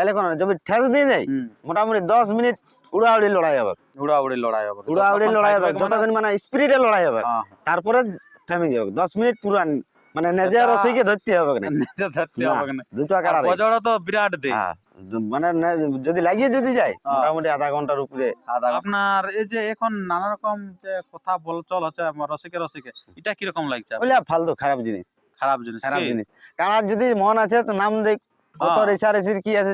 তাহলে কোন যদি ঠেস দিয়ে হুম। মোটামুটি দশ মিনিট উড়াউড়ি লড়াই হবে। উড়াউড়ি লড়াই হবে। উড়াউড়ি লড়াই হবে মানে- যতক্ষণ মানে স্পিরিটে লড়াই হবে। হ্যাঁ, তারপরে থেমে যাবে। দশ মিনিট পুরা মানে নেজে রসিকে ধরতে হবে না নিজে ধরতে হবে না দুটো কাড়া তো বিরাট দে হ্যাঁ মানে যদি লাগিয়ে যদি যায় হ্যাঁ। মোটামুটি আধা ঘণ্টার উপরে। আপনার এই যে এখন নানা রকম যে কথা বলচল হচ্ছে আমার রসিকে রসিকে এটা কীরকম লাগছে? আপনার? ফালতু খারাপ জিনিস। খারাপ জিনিস খারাপ জিনিস। কারণ যদি মন আছে তো নাম দেখ কত হ্যাঁ। রেসারেসির কি আছে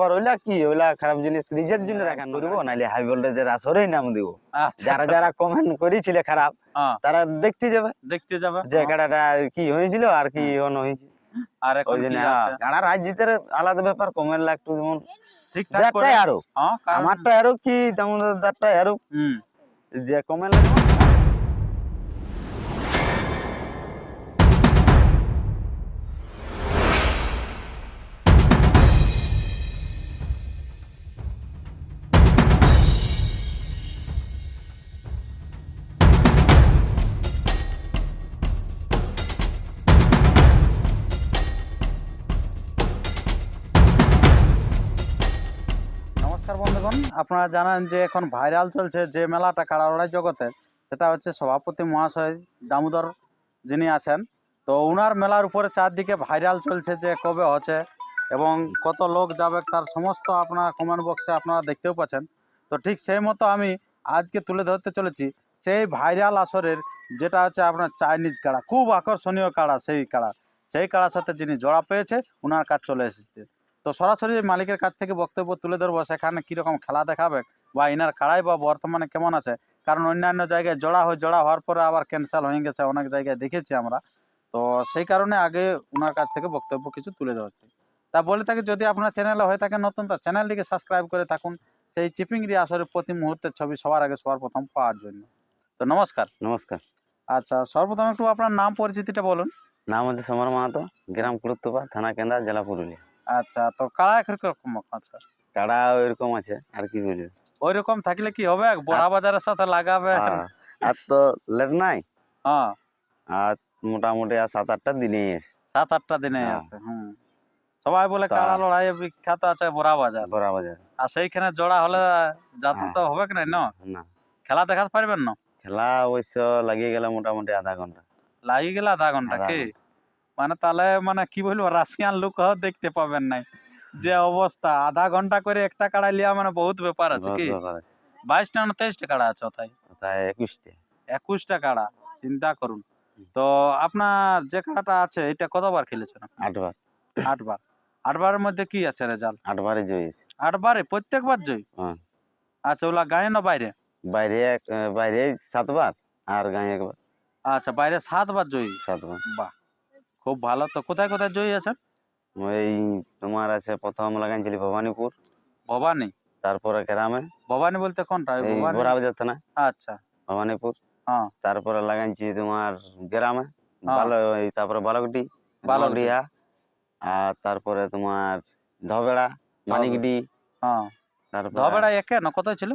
পারো ওইলা কি? ওইলা খারাপ জিনিস নিজের জন্য রাখা করব নাহলে হাই ভোল্টেজের আসরেই নাম দিব। আচ্ছা, যারা আচ্ছা, যারা কমেন্ট করেছিলে খারাপ হ্যাঁ, তারা দেখতে যাবে। দেখতে যাবে যে হ্যাঁ। কি হয়েছিল আর কি অন হয়েছে। আর ওই জন্য হ্যাঁ, আলাদা ব্যাপার কমেন্ট লাগতো যেমন ঠিকঠাক যারটাই আরও। হ্যাঁ, আমারটা আরও কি তেমন তারটা আরও। যে কমেন্ট আপনারা জানেন যে এখন ভাইরাল চলছে যে মেলাটা কাড়ালড়াই জগতের সেটা হচ্ছে সভাপতি মহাশয় দামোদর যিনি আছেন। তো উনার মেলার উপরে চারদিকে ভাইরাল চলছে যে কবে হচ্ছে এবং কত লোক যাবে, তার সমস্ত আপনার কমেন্ট বক্সে আপনারা দেখতেও পাচ্ছেন। তো ঠিক সেই মতো আমি আজকে তুলে ধরতে চলেছি সেই ভাইরাল আসরের, যেটা হচ্ছে আপনার চাইনিজ কাড়া, খুব আকর্ষণীয় কাড়া সেই কাড়া। সেই কাড়ার সাথে যিনি জড়া পেয়েছে ওনার কাজ চলে এসেছে। তো সরাসরি মালিকের কাছ থেকে বক্তব্য তুলে ধরবো সেখানে কীরকম খেলা দেখাবে বা ইনার কাড়াই বা বর্তমানে কেমন আছে? কারণ অন্যান্য জায়গায় জোড়া হয়ে জোড়া হওয়ার পরে আবার ক্যান্সেল হয়ে গেছে অনেক জায়গায় দেখেছি আমরা। তো সেই কারণে আগে ওনার কাছ থেকে বক্তব্য কিছু তুলে ধরছি। তা বলে থাকি যদি আপনার চ্যানেলে হয়ে থাকে নতুন তো চ্যানেলটিকে সাবস্ক্রাইব করে থাকুন। সেই চিপিংরি আসরে প্রতি মুহূর্তের ছবি সবার আগে সবার প্রথম পাওয়ার জন্য। তো নমস্কার। নমস্কার। আচ্ছা সর্বপ্রথম একটু আপনার নাম পরিচিতিটা বলুন। নাম হচ্ছে সমর মাহাতো গ্রাম কুরুত্তপা থানা কেন্দ্রা জেলা পুরুলিয়া। আচ্ছা তো কারা কীরকম আচ্ছা কাড়া ওইরকম আছে আর কি বলব? ওই রকম থাকলে কি হবে? বড়া বাজারের সাথে লাগাবে? আর তো লেট নাই? হ্যাঁ। আর মোটামুটি আর সাত আটটা দিনেই আছে। সাত আটটা দিনে হ্যাঁ। আছে হুম। সবাই বলে কাড়া লড়াই বিখ্যাত আছে বড়া বাজার। বড়া বাজার। আর সেইখানে জোড়া হলে যাতে হ্যাঁ। তো হবে কি না না? না। খেলা দেখাতে পারবেন না? খেলা অবশ্য লাগিয়ে গেলে মোটামুটি আধা ঘণ্টা। লাগিয়ে গেলে আধা ঘণ্টা কি? মানে তাহলে মানে কি বলব রাশিয়ান লোক দেখতে পাবেন নাই। যে অবস্থা আধা ঘণ্টা করে একটা কাড়া লিয়া মানে বহুত ব্যাপার আছে কি? বাইশটা না তেইশটা কাড়া আছে তাই একুশটা। একুশটা কাড়া চিন্তা করুন। তো আপনার যে কাড়াটা আছে এটা কতবার খেলেছেন আটবার। আটবার। আটবারের মধ্যে কি আছে রেজাল্ট আটবারে জয়েছে আটবারে? প্রত্যেকবার জয়? হ্যাঁ। আচ্ছা ওলা গায়ে না বাইরে? বাইরে বাইরে সাতবার আর গাঁয়ে একবার। আচ্ছা বাইরে সাতবার জয়ী সাতবার। বাহ! খুব ভালো। তো কোথায় কোথায় জয়ী আছেন? এই তোমার আছে প্রথম লাগাইছিলি ভবানীপুর। ভবানী? তারপরে গ্রামে। ভবানী বলতে কোনটা? ওই এই ভবানী? বড়া বাজার থানা। আচ্ছা। ভবানীপুর। হ্যাঁ। তারপরে লাগাইছি তোমার গ্রামে। হ্যাঁ। এই তারপরে বালকডি। বালকডিয়া আর তারপরে তোমার ধবেড়া মানিকডি। হ্যাঁ। তারপরে ধবেড়া একে না কত ছিল?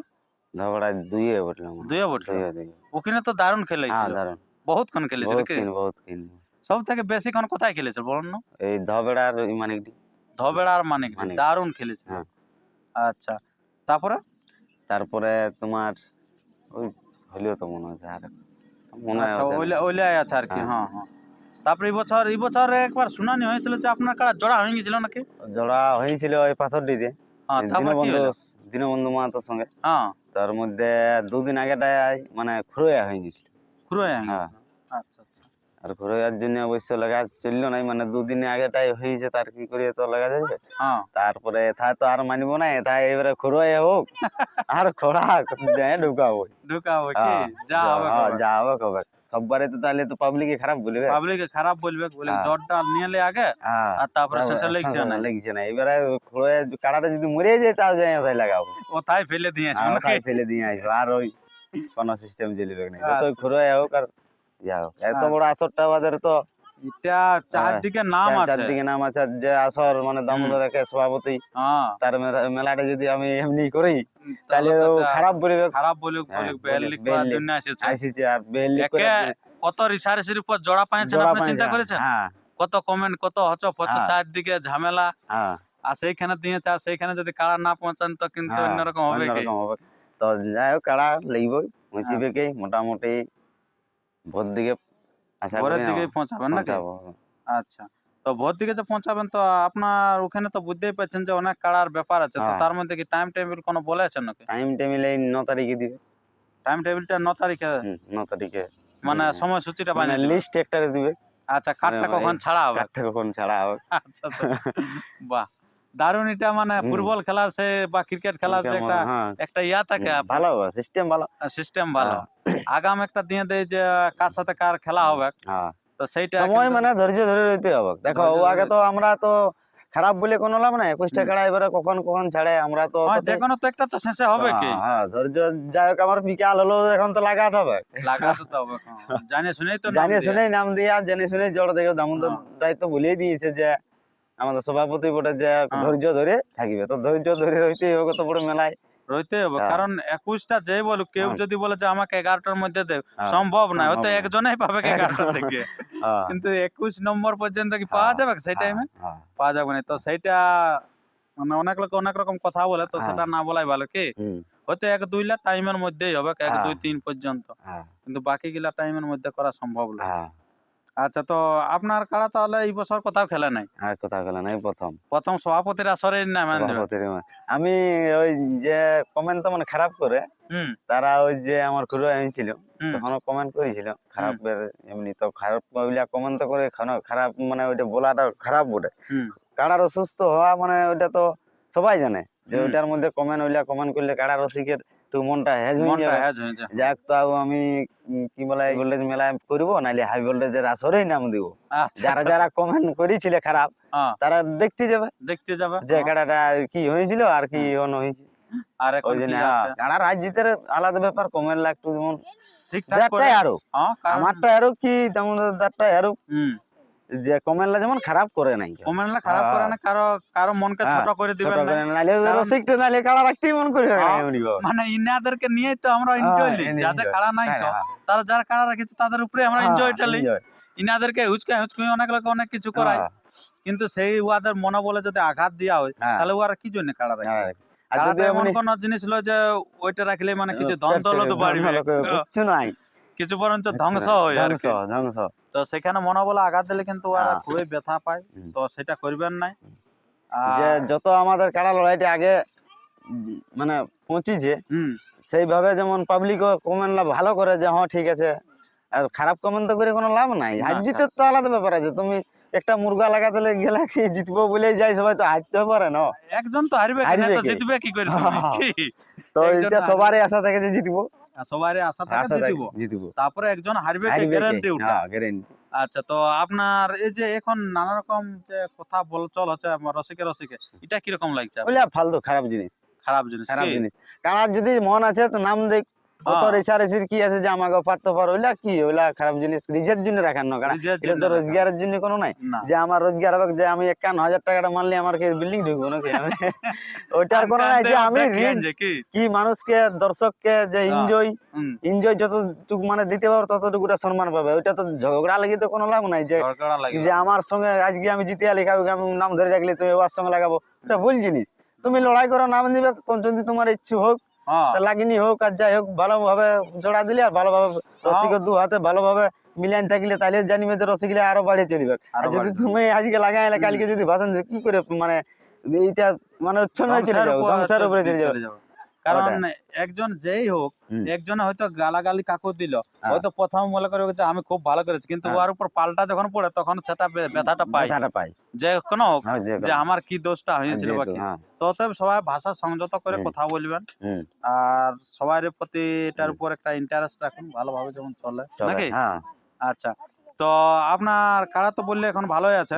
ধবেড়া দুইয়ে বটলাম দুইয়ে দুইয়ে ওখানে তো দারুণ হ্যাঁ খেলেছিল দারুণ বহুত ক্ষণ খেলেছিল বহুত বহুত কিন সব থেকে বেশি ক্ষণ কোথায় খেলেছিল বলুন না? এই ধবেড়ার ওই মানিকডি ধবেড়া আর মানিক মানিকডি। দারুণ খেলেছিল হ্যাঁ। আচ্ছা তারপরে? তারপরে তোমার ওই হলিও তো মনে হচ্ছে আর মনে আচ্ছা আছে ওইলে না। আছে আর কি হ্যাঁ। হ্যাঁ হ্যাঁ। তারপরে এই বছর এই বছর একবার শুনানি হয়েছিল যে আপনার কারা জোড়া হয়ে গেছিল নাকি? জোড়া হয়েছিল ওই পাথরডিতে হ্যাঁ তারপরে কি দীনবন্ধু? দীনবন্ধু মাহাতোর সঙ্গে। হ্যাঁ। তার মধ্যে দুদিন আগেটায় মানে খুরোয়া হয়ে গেছিল। খুঁড়ো হ্যাঁ আচ্ছা আচ্ছা আর খুরোয়ার জন্য অবশ্য লাগা চলল নাই মানে দুদিন আগেটাই হয়েছে তার কি করে তো লাগা যাবে হ্যাঁ। তারপরে এথা তো আর মানব না এথা এবারে খুরোয়া হোক আর খোড়া দেয় ঢুকাবো। ঢুকাবো কি? হ্যাঁ, যা হবে হ্যাঁ, যা হবে কবে? সববারে তো তাহলে তো পাবলিকে খারাপ বলবে। পাবলিকে খারাপ বলবে বলে হ্যাঁ। জ্বরটা নিয়ে এলে আগে হ্যাঁ। আর তারপরে শেষে লিখছে না লিখছে না এবারে খুঁড়ে কাড়াটা যদি মরে যায় তাও যাই ওথায় লাগাবো। ও তাই ফেলে দিয়েছে আর নাকি? ওথায় ফেলে দিয়ে আসব আর ওই কোন সিস্টেম চলবে না। আচ্ছা। যত খুঁড়ে হোক আর এত। বড় আসরটা তো এটা চারদিকে নাম আছে। চারদিকে নাম আছে। যে আসর মানে দামোদর একে সভাপতি হ্যাঁ। তার মেলাটা যদি আমি এমনি করি তাহলে তাহলে তো ও এটা খারাপ বলবে। খারাপ বলে হ্যাঁ, বলে বেল বলে- লিখ বেল করার জন্য এসেছে। আসিছে আর বেল করে কত রিসার্চের উপর জোড়া পাইছেন আপনি চিন্তা করেছেন? হ্যাঁ। কত কমেন্ট কত হচ পচ হ্যাঁ। চারদিকে ঝামেলা। হ্যাঁ। আর সেইখানে দিয়েছে আর সেইখানে যদি কাড়া না পৌঁছান তো কিন্তু হ্যাঁ, অন্যরকম হবে তো যাই হোক কাড়া লাগবে মোটামুটি ভোর দিকে আশা ভোরের দিকেই পৌঁছাবেন পৌঁছাবো। আচ্ছা তো ভোর দিকে যে পৌঁছাবেন তো আপনার ওখানে তো বুঝতেই পারছেন যে অনেক কাড়ার ব্যাপার আছে তো হ্যাঁ। তার মধ্যে কি টাইম টেবিল কোনো বলেছেন নাকি? টাইম টেবিল এই ন তারিখে দিবে। টাইম টেবিলটা ন তারিখে? ন তারিখে। মানে সময়সূচিটা মানে বানিয়ে লিস্ট একটা দিবে। আচ্ছা কাঠটা মানে কখন ছাড়া হবে? কাঠটা কখন ছাড়া হবে? আচ্ছা। বাহ। দারুণ এটা মানে ফুটবল খেলার সে বা ক্রিকেট খেলার যে একটা হ্যাঁ। একটা ইয়া থাকে। ভালো সিস্টেম ভালো। সিস্টেম ভালো। আগাম একটা দিয়ে দেয় যে কার সাথে কার খেলা হবে। হ্যাঁ। তো সেইটা সময় মানে ধৈর্য ধরে রইতে হবে। দেখো আগে তো আমরা তো খারাপ বলে কোনো লাভ নাই। একুশটা। কাড়া এবারে কখন কখন ছাড়ে আমরা তো হ্যাঁ, যে কোনো তো একটা তো শেষে হবে কি? হ্যাঁ, হ্যাঁ ধৈর্য যাই হোক আমার বিকাল হলো এখন তো লাগাতে হবে। লাগাতে তো হবে হ্যাঁ, জানিয়ে শুনেই তো জানিয়ে। শুনেই নাম দিয়া জেনে শুনে জড় দেখে দামোদর হ্যাঁ। দায়িত্ব বলিয়ে দিয়েছে যে আমাদের সভাপতি বটে যে হ্যাঁ। ধৈর্য ধরে থাকিবে। তো ধৈর্য ধরে রইতে হবে কত বড় মেলায়? রইতে হবে হ্যাঁ। কারণ একুশটা যেই বলুক কেউ হ্যাঁ। যদি বলে যে আমাকে এগারোটার মধ্যে দে হ্যাঁ, সম্ভব না হয়তো। একজনেই পাবে এগারোটা থেকে কিন্তু একুশ নম্বর পর্যন্ত কি পাওয়া যাবে সেই টাইমে পাওয়া যাবে না। তো সেইটা মানে অনেক লোক অনেক রকম কথা বলে তো। সেটা না বলাই ভালো কি? হয়তো এক দুই লাখ টাইমের মধ্যেই হবে এক। দুই তিন পর্যন্ত। কিন্তু বাকি গিলা টাইমের মধ্যে করা সম্ভব না। আচ্ছা তো আপনার কারা তাহলে এই বছর কোথাও খেলে নাই? আর কথা গেল নাই প্রথম। প্রথম সভাপতির আসরে নাম দেবে আমি ওই যে কমেন্ট তো মানে খারাপ করে তারা ওই যে আমার খুড়ো এনেছিল তখন কমেন্ট করেছিল খারাপ এমনি তো খারাপ কমেন্ট তো করে খানা- খারাপ মানে ওইটা বলাটা খারাপ বটে। কাড়ার অসুস্থ হওয়া মানে ওইটা তো সবাই জানে যে। ওইটার মধ্যে কমেন্ট ওইলা কমেন্ট করলে কাড়ার রসিকের একটু মনটা হেজ হয়ে যাবে। হয়ে যাক তো আমি কি বলে ভোল্টেজ মেলায় করব নাইলে হাই ভোল্টেজের আসরেই নাম দিব। আচ্ছা, যারা আচ্ছা, যারা কমেন্ট করেছিলে খারাপ হ্যাঁ, তারা দেখতে যাবে। দেখতে যাবে। যে হ্যাঁ, কাড়াটা কি হয়েছিল আর কি অন্য হয়েছে। আর ওই জন্য হ্যাঁ? কাড়া রাজ জিতের আলাদা ব্যাপার কমেন্ট লাগতো যেমন। ঠিকঠাক করে। আরও। হ্যাঁ আমারটা আরও কি তেমন দারটা আরও। হুম। যে কমেন্টলা যেমন খারাপ করে নাই। কমেন্টলা খারাপ করে না কারও কারও মনকে হ্যাঁ, ছোট করে দিবেন না। করে কারণ- রসিকটা নাইলে কাড়া রাখতেই মন করবে না হ্যাঁ, মানে ইনাদেরকে নিয়েই তো আমরা এনজয় হ্যাঁ, enjoy। যাদের কারা নাই তো তারা যারা কারা রেখেছে তাদের উপরে আমরা এনজয়টা enjoy। ইনাদেরকে হুচকা হুচকুই অনেক লোক অনেক কিছু করায়। কিন্তু সেই উহাদের মনোবলে যদি আঘাত দেওয়া হয় তাহলে উহারা কি জন্য কারা রাখে। আর যদি এমন কোন জিনিস হলো যে ওইটা রাখলে মানে কিছু থেকে বাড়বে। কিচ্ছু নাই। কিছু পর্যন্ত ধ্বংস হয় আর ধ্বংস কি। ধ্বংস। তো সেখানে মনোবল আঘাত দিলে কিন্তু ওরা হ্যাঁ। খুবই ব্যথা পায়। তো সেটা করবেন নাই যে যত আমাদের কাড়া লড়াইটা আগে মানে পৌঁছিছে সেইভাবে যেমন পাবলিক কমেন্ট ভালো করে যে হ্যাঁ ঠিক আছে। আর খারাপ কমেন্ট তো করে কোনো লাভ নাই। না, হার জিতের তো আলাদা ব্যাপার আছে। তুমি একটা মুরগা লাগাতে গেলে কি জিতবো বলে যাই সবাই তো হারতে পারে না। একজন তো হারবে? জিতবে কি করে? তো এটা সবারই আশা থাকে যে জিতবো। সবারই আশা থাকে জিতবো। জিতবো। তারপরে একজন হারবে কে? গ্যারান্টি ওটা হ্যাঁ আচ্ছা তো আপনার এই যে এখন নানা রকম যে কথা বল চল হচ্ছে আমার রসিকে রসিকে এটা কীরকম লাগছে? আপনার? বলে ফালতু খারাপ জিনিস। খারাপ জিনিস খারাপ জিনিস। কারণ যদি মন আছে তো নাম দেখ কত হ্যাঁ। রেসা রেসির কি আছে যে আমাকে পারতে পারো ওইলা কি? ওইলা খারাপ জিনিস নিজের জন্য রাখার না। কারণ এটা তো রোজগারের জন্য কোনো নাই। যে আমার রোজগার হবে যে আমি একান্ন হাজার টাকাটা মানলে আমার কি বিল্ডিং ঢুকবো নাকি? আমি ওইটার কোনো নাই যে আমি দেখলেন রিচ যে কি কি মানুষকে দর্শককে যে হ্যাঁ। এনজয় এনজয় যতটুকু মানে দিতে পারো ততটুকুটা সম্মান পাবে। ওইটা তো ঝগড়া লাগি তো কোনো লাভ নাই যে যে আমার সঙ্গে আজকে আমি জিতে আলি কাউকে আমি নাম ধরে রাখলে তুমি ওর সঙ্গে লাগাবো। এটা ভুল জিনিস। তুমি লড়াই করো নাম দিবে কোন যদি তোমার ইচ্ছু হোক। হ্যাঁ লাগিনি হোক আর যাই হোক ভালোভাবে জোড়া দিলে আর ভালোভাবে রসিক দু হাতে ভালোভাবে মিলান থাকলে তাহলে জানিবে যে রসিকলে আরও বাড়িয়ে চলিবে। আর যদি। তুমি আজকে লাগাইলে কালকে যদি ভাষণ দিও, কি করে মানে এইটা মানে উচ্ছন্ন হয়ে চলে যাবে ধ্বংসের উপরে চলে যাবে। কারণ একজন যেই হোক। একজন হয়তো গালাগালি কাকু দিল। হ্যাঁ। হয়তো প্রথম মনে করে যে আমি খুব ভালো করেছি কিন্তু হ্যাঁ। ওর উপর পাল্টা যখন পড়ে তখন সেটা ব্যথাটা পাই। ব্যথাটা পাই। যে কোনো হোক হ্যাঁ, যে আমার কি দোষটা হয়েছিল বা যেহেতু, কি হ্যাঁ, তো অতএব সবাই ভাষা সংযত করে কথা বলবেন। আর সবার প্রতি এটার উপর একটা ইন্টারেস্ট রাখুন ভালোভাবে যেমন চলে। নাকি? হ্যাঁ। আচ্ছা তো আপনার কারা তো বললে এখন ভালোই আছে।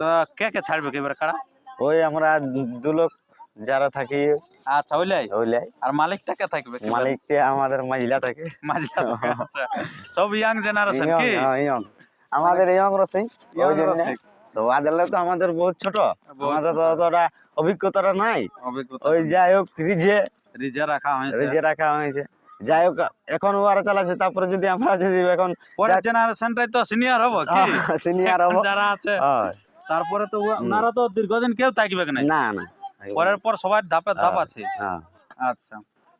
তো কে কে ছাড়বে এবার কারা? ওই আমরা দু লোক যারা থাকি আচ্ছা ওইলাই? ওইলে আর মালিকটা কে থাকবে? কি মালিককে আমাদের মহিলা থাকে। আচ্ছা। সব ইয়াং জেনারেশন কি? হ্যাঁ, ইয়ং। আমাদের ইয়ং রসিক Young ওই জন্য। তো আদালত তো আমাদের বহুত ছোট। আমাদের তো অতটা অভিজ্ঞতাটা নাই। ওই যাই হোক রিজে রিজে রাখা হয়েছে। রিজে রাখা হয়েছে। যাই হোক এখন ওরা চালাচ্ছে তারপরে যদি আমরা যদি এখন পরের জেনারেশনটাই তো সিনিয়র হব সিনিয়র হব। যারা আছে। হ্যাঁ, তারপরে তো ওনারা তো দীর্ঘদিন কেউ থাকবে না না। না পরের পর সবাই ধাপে ধাপ হ্যাঁ। আছে। হ্যাঁ। আচ্ছা।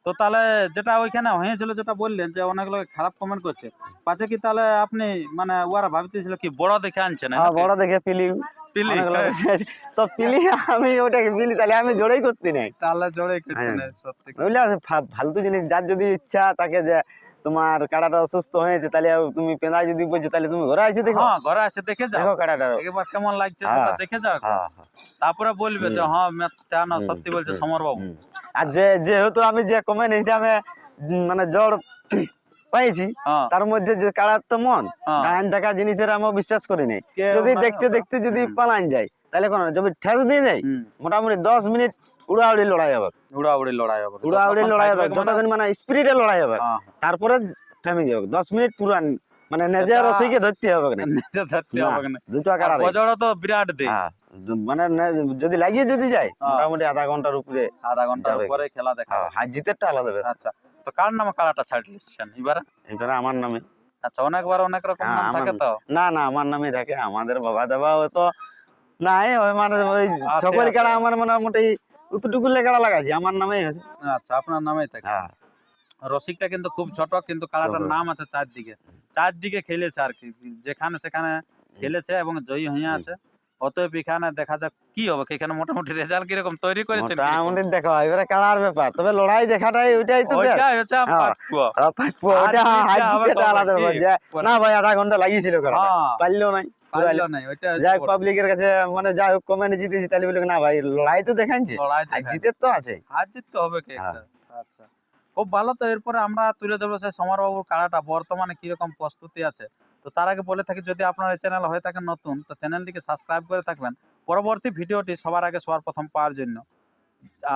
তো তাহলে যেটা ওইখানে হয়েছিল যেটা বললেন যে অনেক লোক খারাপ কমেন্ট করছে। পাছে কি তাহলে আপনি মানে ওরা ভাবতেছিল কি বড় দেখে আনছে না বড় দেখে পিলি পিলি তো পিলি আমি ওটাকে পিলি তাহলে আমি জোরেই করতে নাই। তাহলে জোরে কেটে হ্যাঁ। সত্যি ফালতু জিনিস যার যদি ইচ্ছা তাকে যে তোমার কাড়াটা অসুস্থ হয়েছে তাহলে তুমি পেঁদা যদি বলছো তাহলে তুমি ঘরে এসে দেখো। হ্যাঁ ঘরে আসে দেখে যাও। দেখো কাড়াটা। একবার কেমন লাগছে হ্যাঁ। সেটা দেখে যাও। হ্যাঁ তারপরে বলবে যে হ্যাঁ মে- তা না সত্যি বলছে সমর বাবু আর যে যেহেতু আমি যে কমেন্ট হিসাবে উম, মানে জ্বর পাইছি তার মধ্যে যে কাড়ার তো মন। গান থাকা জিনিসের আমি বিশ্বাস করি নাই। যদি দেখতে দেখতে যদি। পালান যায় তাহলে কোন যদি ঠেস দিয়ে যায় মোটামুটি দশ মিনিট উড়াউড়ি লড়াই হবে। উড়াউড়ি লড়াই হবে। উড়াউড়ি লড়াই হবে মানে- যতক্ষণ মানে স্পিরিটে লড়াই হবে। তারপরে থেমে যাবে। দশ মিনিট পুরো মানে নিজে রসিকে ধরতে হবে না নিজে ধরতে হবে না দুটো কাড়া বজড়ও তো বিরাট দে হ্যাঁ মানে যদি লাগিয়ে যদি যায় হ্যাঁ। মোটামুটি আধা ঘণ্টার উপরে আধা ঘণ্টার যাবে। পরে খেলা দেখা হ্যাঁ, জিতেরটা আলাদা আচ্ছা তো কার নামে কারাটা ছাড়লিছেন? এবারে? এবারে আমার নামে। আচ্ছা অনেকবার অনেক রকম হ্যাঁ, নাম থাকে তো। না না আমার নামে থাকে। আমাদের বাবা দাবা তো নাই ওই মানে ওই আছে, সকল। কাড়া আমার মোটামুটি উতুটুকু কাড়া লাগাইছি আমার আছে আচ্ছা আপনার নামেই থাকে। হ্যাঁ। রসিকটা কিন্তু খুব ছোট কিন্তু কারাটার ছোট। নাম আছে চারদিকে। চারদিকে খেলেছে আর কি যেখানে সেখানে খেলেছে এবং জয়ী হয়ে আছে। অতএব এখানে দেখা যাক কি হবে এখানে মোটামুটি রেজাল্ট কীরকম তৈরি করেছে মোটামুটি দেখো এবারে কাড়ার ব্যাপার তবে লড়াই দেখাটাই ওইটাই তো ওইটাই হচ্ছে হ্যাঁ। আলাদা ব্যাপার না ভাই আধা ঘণ্টা লাগিয়েছিল হ্যাঁ, পারল নাই। যাই পাবলিকের কাছে মানে যাই হোক কমেন্ট জিতেছি তাহলে বলে না ভাই লড়াই তো দেখাচ্ছে আর দেখায়। তো আছে হার জিত হবে কি হ্যাঁ। আচ্ছা। খুব ভালো তো এরপরে আমরা তুলে ধরবো সেই সমরবাবুর কাড়াটা বর্তমানে কীরকম প্রস্তুতি আছে। তো তার আগে বলে থাকি যদি আপনার এই চ্যানেল হয়ে থাকে নতুন তো চ্যানেলটিকে সাবস্ক্রাইব করে থাকবেন। পরবর্তী ভিডিওটি সবার আগে সবার প্রথম পাওয়ার জন্য।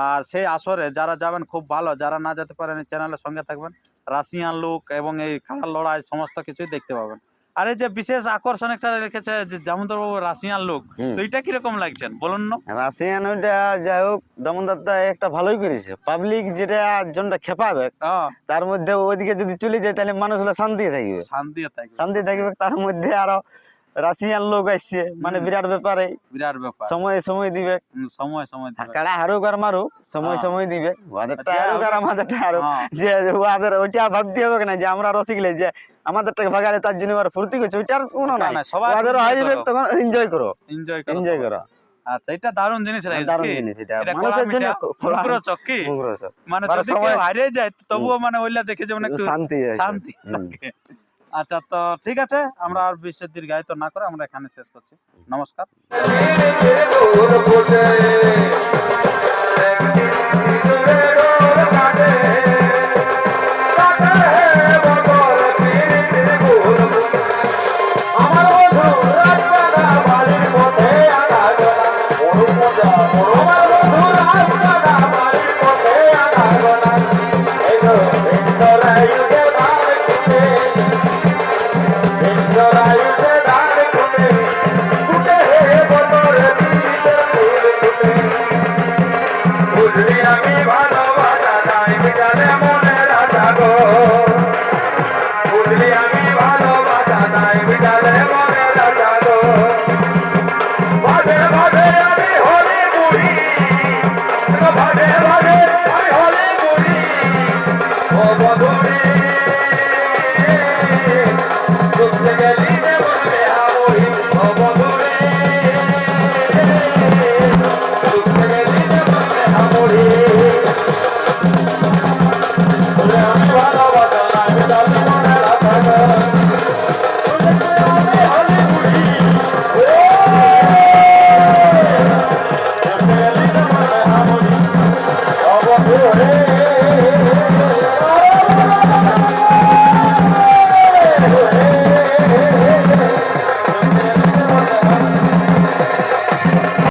আর সেই আসরে যারা যাবেন খুব ভালো। যারা না যেতে পারেন এই চ্যানেলের সঙ্গে থাকবেন। রাশিয়ান লুক এবং এই খাড়ার লড়াই সমস্ত কিছুই দেখতে পাবেন। আর যে বিশেষ আকর্ষণ একটা রেখেছে যে দামোদর বাবু রাশিয়ান লোক। তো এটা কীরকম লাগছেন? বলুন না। রাশিয়ান ওইটা যাই হোক দামোদর দা একটা ভালোই করেছে। পাবলিক যেটা জনটা খেপাবে তার মধ্যে ওইদিকে যদি চলে যায় তাহলে মানুষ হলে শান্তি থাকবে। শান্তি থাকবে। শান্তি থাকবে তার মধ্যে আরও রাশিয়ান লোক আসছে মানে। বিরাট ব্যাপারে। বিরাট ব্যাপার। সময়ে সময় দিবে। সময় সময় দিবে। কাড়া আর মারুক সময় হ্যাঁ। সময় দিবে। যা আর হ্যাঁ, যে ওদের ওইটা ভাবতে হবে না যে আমরা রসিকলে যে আমাদেরটাকে ভাগালে তার জন্য ওরা ফুর্তি করছে ওইটার কোনো না, সবাই ওদের হারিবে তখন এনজয় করো। এনজয় করো। এনজয় করো। আচ্ছা এটা দারুণ জিনিস দারুণ জিনিস এটা। মানুষের জন্য মিঠা, খোলা- মুখরোচক কি? মুখরোচক। মানে মানে যদি কেউ হারিয়ে যায় তবুও মানে ওইলা দেখে যেমন একটু শান্তি শান্তি। আচ্ছা তো ঠিক আছে, আমরা আর বিশ্বের দীর্ঘায়িত না করে আমরা এখানে শেষ করছি। নমস্কার। বিকালে মনে